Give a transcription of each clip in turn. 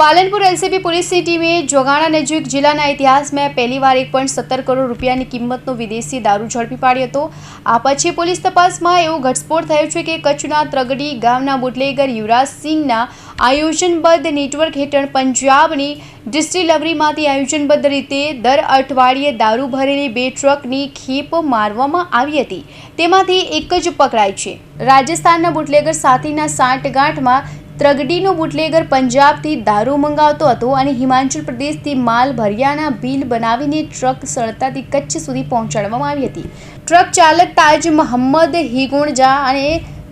Palanpur LCB પોલીસની ટીમે જોગાણા નજીક જિલ્લાના ઇતિહાસમાં પહેલીવાર એક પોઈન્ટ સત્તર કરોડ રૂપિયાની કિંમતનો વિદેશી દારૂ ઝડપી પાડ્યો હતો. આ પછી પોલીસ તપાસમાં એવો ઘટસ્ફોટ થયો છે કે કચ્છના ત્રગડી ગામના બુટલેગર યુવરાજસિંહના આયોજનબદ્ધ નેટવર્ક હેઠળ પંજાબની ડિસ્ટિલરીમાંથી આયોજનબદ્ધ રીતે દર અઠવાડિયે દારૂ ભરેલી બે ટ્રકની ખેપ મારવામાં આવી હતી. તેમાંથી એક જ પકડાય છે. રાજસ્થાનના બુટલેગર સાથીના સાંઠગાંઠમાં ત્રગડીનો બુટલેગર પંજાબથી દારૂ મંગાવતો હતો અને હિમાચલ પ્રદેશથી માલ ભર્યાના બિલ બનાવીને ટ્રક સરળતાથી કચ્છ સુધી પહોંચાડવામાં આવી હતી. ટ્રક ચાલક તાજ મોહમ્મદ હિગુણજા અને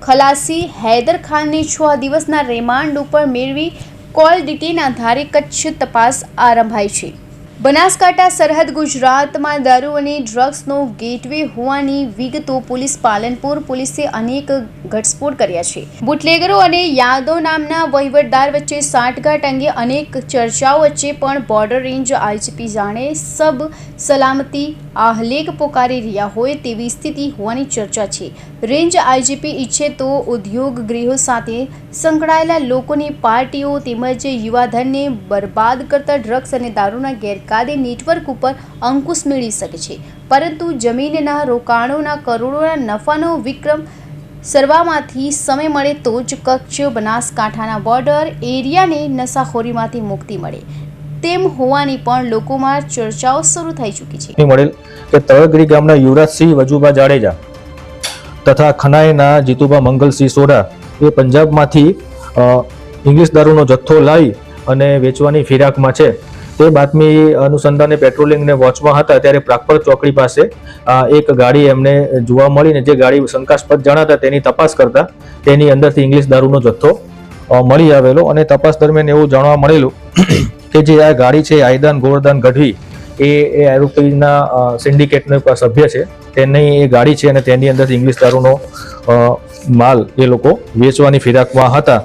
ખલાસી હૈદર ખાનને છ દિવસના રિમાન્ડ ઉપર મેળવી કોલ ડિટેન આધારે કચ્છ તપાસ આરંભાઈ છે. બનાસકાંઠા સરહદ ગુજરાતમાં દારૂ અને ડ્રગ્સનો ગેટવે હોવાની વિગતો પોલીસ પાલનપુર પોલીસે અનેક ઘટસ્ફોટ કર્યા છે. બુટલેગરો અને યાદવ નામના વહીવટદાર વચ્ચે સાંઠગાંઠ અંગે અનેક ચર્ચાઓ વચ્ચે પણ બોર્ડર રેન્જ આઈજીપી જાણે સબ સલામતી આહલેખ પોકારી રહ્યા હોય તેવી સ્થિતિ હોવાની ચર્ચા છે. રેન્જ આઈજીપી ઈચ્છે તો ઉદ્યોગ ગૃહો સાથે સંકળાયેલા લોકોની પાર્ટીઓ તેમજ યુવાધનને બરબાદ કરતા ડ્રગ્સ અને દારૂના ગેરકાયદે નેટવર્ક ઉપર અંકુશ મેળવી શકે છે. પરંતુ જમીનના રોકાણોના કરોડોના નફાનો વિક્રમ સરવામાંથી સમય મળે તો જ કચ્છ બનાસકાંઠાના બોર્ડર એરિયાને નશાખોરીમાંથી મુક્તિ મળે. તેમ હોવાની પણ લોકોમાં ચર્ચાઓ શરૂ થઈ ચૂકી છે. મળેલ કે તળગરી ગામના યુવરાજસિંહ વજુભા જાડેજા તથા ખનાઈના જીતુભા મંગલસિંહ સોઢા એ પંજાબમાંથી ઇંગ્લિશ દારૂનો જથ્થો લાવી અને વેચવાની ફિરાકમાં છે. તે બાતમી અનુસંધાને પેટ્રોલિંગને વોચમાં હતા, ત્યારે પ્રાગપર ચોકડી પાસે એક ગાડી એમને જોવા મળીને જે ગાડી શંકાસ્પદ જણાતા તેની તપાસ કરતા તેની અંદરથી ઇંગ્લિશ દારૂનો જથ્થો મળી આવેલો અને તપાસ દરમિયાન એવું જાણવા મળેલું કે જે આ ગાડી છે, આયદાન ગોવર્ધન ગઢવી, એ એ આરોપીના સિન્ડિકેટનો સભ્ય છે. તેની એ ગાડી છે અને તેની અંદર ઇંગ્લિશ દારૂનો માલ એ લોકો વેચવાની ફિરાકમાં હતા.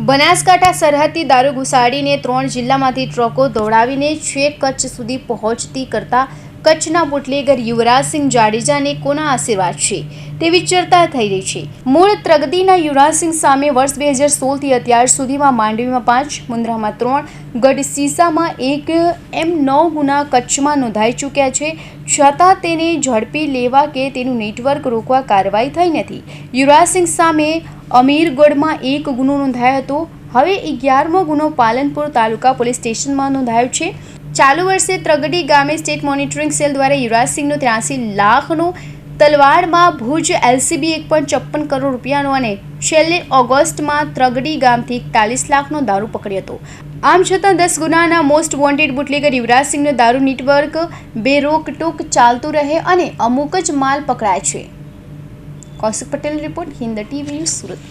બનાસકાંઠા સરહદથી દારૂ ઘુસાડીને ત્રણ જિલ્લામાંથી ટ્રકો દોડાવીને છેક કચ્છ સુધી પહોંચતી કરતા કચ્છના બુટલેગર યુવરાજસિંહ જાડેજાને કોના આશીર્વાદ છે? તેવી ચર્ચા થઈ રહી છે. મૂળ ત્રગદીના યુવરાજસિંહ સામે વર્ષ બે હજાર સોળથી અત્યાર સુધીમાં માંડવીમાં પાંચ, મુન્દ્રામાં ત્રણ, ગઢ સીસામાં એક, એમ નવ ગુના કચ્છમાં નોંધાઈ ચૂક્યા છે. છતાં તેને ઝડપી લેવા કે તેનું નેટવર્ક રોકવા કાર્યવાહી થઈ નથી. યુવરાજસિંહ સામે અમીરગઢમાં એક ગુનો નોંધાયો હતો. હવે અગિયારમો ગુનો પાલનપુર તાલુકા પોલીસ સ્ટેશનમાં નોંધાયો છે. ચાલુ વર્ષે ત્રગડી ગામે સ્ટેટ મોનિટરિંગ સેલ દ્વારા યુવરાજસિંહનો ત્ર્યાસી લાખનો તલવાડમાં ભુજ એલસીબી એક પોઈન્ટ ચોપન કરોડ રૂપિયાનો અને છેલ્લે ઓગસ્ટમાં ત્રગડી ગામથી એકતાલીસ લાખનો દારૂ પકડ્યો હતો. આમ છતાં દસ ગુનાના મોસ્ટ વોન્ટેડ બુટલેગર યુવરાજસિંહનો દારૂ નેટવર્ક બેરોકટોક ચાલતું રહે અને અમુક જ માલ પકડાય છે. Kaushik Patel report Hind TV Surat.